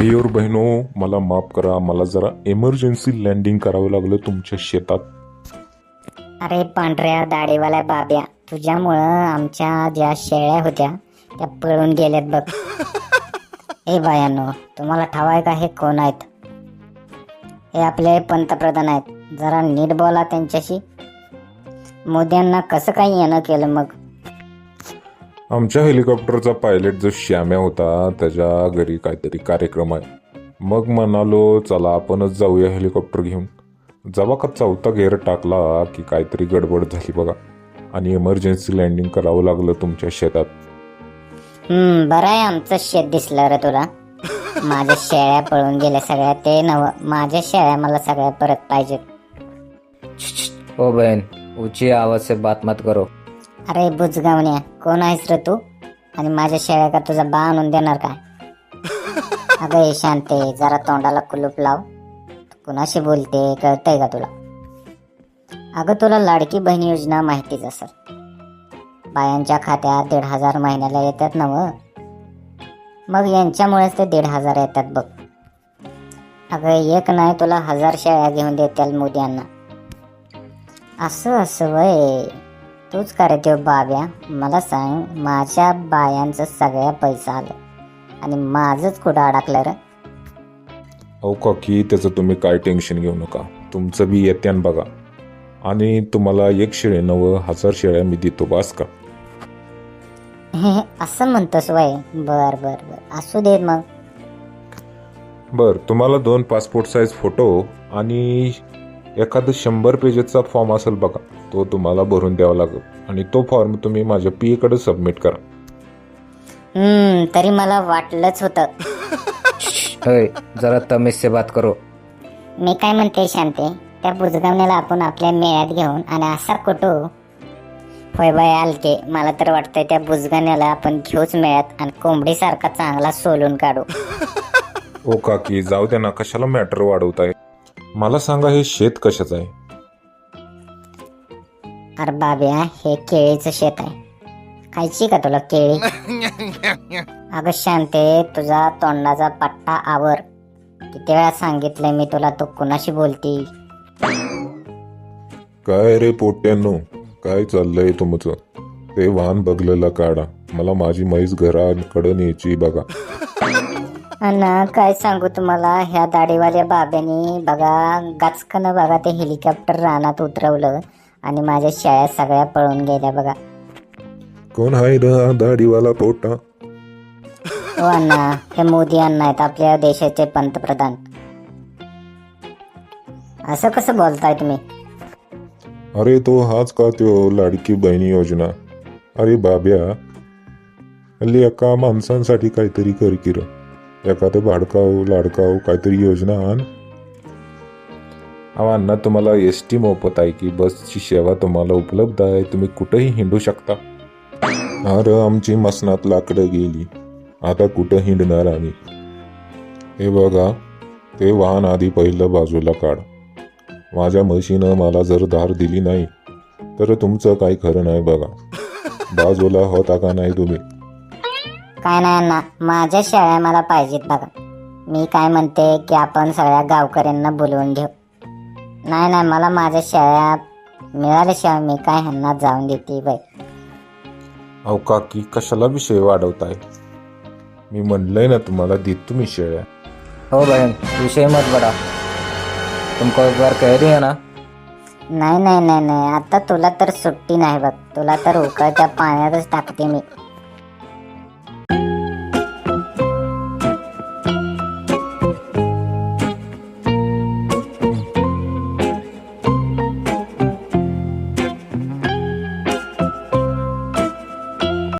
भाई और बहिनो मला माफ करा मला जरा इमर्जन्सी लँडिंग करावं लागलं तुमच्या शेतात. अरे पांढऱ्या दाढीवाल्या बाब्या तुझ्यामुळं आमच्या ज्या शेळ्या होत्या त्या पळून गेल्यात बघ. ए बायानो तुम्हाला ठावाय का हे कोण आहेत? हे आपले पंतप्रधान आहेत. जरा नीट बोला त्यांच्याशी. मोद्यांना कसं काही येणं केलं मग? आमच्या हेलिकॉप्टरचा पायलट जो श्याम्या होता त्याच्या घरी काहीतरी कार्यक्रम आहे. मग म्हणालो चला आपणच जाऊया हेलिकॉप्टर घेऊन. जेव्हा का चौथा गेअर टाकला की काहीतरी गडबड झाली बघा. आणि इमर्जन्सी लँडिंग करावं लागलं तुमच्या शेतात. हम्म बरं आहे आमचं शेत दिसलं रे तुला. माझ्या शेळ्या पळून गेल्या सगळ्या ते नव. माझ्या शेळ्या मला सगळ्या परत पाहिजेत. ओ बहन ऊंची आवाज से बात मत करो. अरे बुजगावण्या कोण आहेस रे तू? आणि माझ्या शेळ्या का तुझा बा आणून देणार काय? अगं हे शांते जरा तोंडाला कुलूप लाव. कुणाशी बोलते कळतंय का तुला? अगं तुला लाडकी बहीण योजना माहितीच असेल. बायांच्या खात्यात दीड हजार महिन्याला येतात ना व मग यांच्यामुळेच ते दीड हजार येतात बघ. अगं एक नाही तुला हजार शेळ्या घेऊन देतील मोद्यांना असं असं वय. तूच का रे त्यो बाब्या. मला सांग माझ्या बायांचं सगळ्या पैसा आलं. आणि माझंच कुठं अडकलं रे? अहो काकी त्याचं तुम्ही काय टेन्शन घेऊ नका. तुमचं बी येत्यान बघा. आणि तुम्हाला एक शेळे नवं हजार शेळ्या मी देतो बास का? हे हे, असं म्हणतोस वय? बर बर बर. असू दे मग. बर तुम्हाला दोन पासपोर्ट साईज फोटो आणि एखादं शंभर पेजेसचा फॉर्म असेल बघा. तो तुम्हाला भरून द्यावा लागेल. आणि तो फॉर्म तुम्ही माझ्या पी कडे सबमिट करा. हम्म तरी मला वाटलंच होतं. होय जरा तमीज से बात करो. मी काय म्हणते शांते त्या बुजगावण्याला आपण आपल्या मेळ्यात घेऊन आणि असा कुठो? होय बाय आलके. मला तर वाटतंय त्या बुजगाण्याला आपण घेऊच मेळ्यात आणि कोंबडीसारखा चांगला सोलून काढू. ओ काकी जाऊ द्या ना कशाला मॅटर वाढवताय? मला सांगा हे शेत कशाचं आहे? अरे बाब्या हे केळीचं शेत आहे. खायची का तुला केळी? अगं शांते तुझा तोंडाचा पट्टा आवर. किती वेळा सांगितलंय मी तुला तू कुणाशी बोलती काय रे पोट्यानो? काय चाललंय तुमचं? ते वाहन बघलेलं काढा. मला माझी म्हैस घराकडे न्यायची बघा. अन काय सांगू तुम्हाला? ह्या दाढीवाल्या बाब्यानी बघा गाचकन बघा ते हेलिकॉप्टर रानात उतरवलं. आणि माझ्या शेळ्या सगळ्या पळून गेल्या बघा. कोण हाय रा दाढीवाला पोटा? हो अण्णा हे मोदी अण्णा आहेत आपल्या देशाचे पंतप्रधान. असं कसं बोलताय तुम्ही? अरे तो हाच का त्यो लाडकी बहिणी योजना? अरे बाब्या हल्ली एका माणसांसाठी काहीतरी कर की र एखादं भाडकाव लाडकाव काहीतरी योजना आण. अहो तुम्हाला एस टी मोफत आहे की बसची सेवा तुम्हाला उपलब्ध आहे तुम्ही कुठंही हिंडू शकता? अरे आमची मसनात लाकडं गेली. आता कुठं हिंडणार आम्ही? हे बघा ते वाहन आधी पहिलं बाजूला काढ. माझ्या म्हशीनं मला जर धार दिली नाही तर तुमचं काही खरं नाही बघा. बाजूला होता का नाही तुम्ही? काय नाही अण्णा. माझ्या शेळ्या मला पाहिजेत बघा. मी काय म्हणते की आपण सगळ्या गावकऱ्यांना बोलवून घेऊ. नाही नाही मला माझ्या शेळ्या मिळाल्याशिवाय मी काय ह्यांना जाऊन देते बाई. अहो काकी कशाला विषय वाढवताय? मी म्हणलंय ना तुम्हाला देत तुम्ही शेळ्या. हो बहन विषय मत बड़ा. तुमको एक बार कह दिया ना? नाही नाही नाही नाही आता तुला तर सुट्टी नाही बघ. तुला तर उकळत्या पाण्यातच टाकते मी.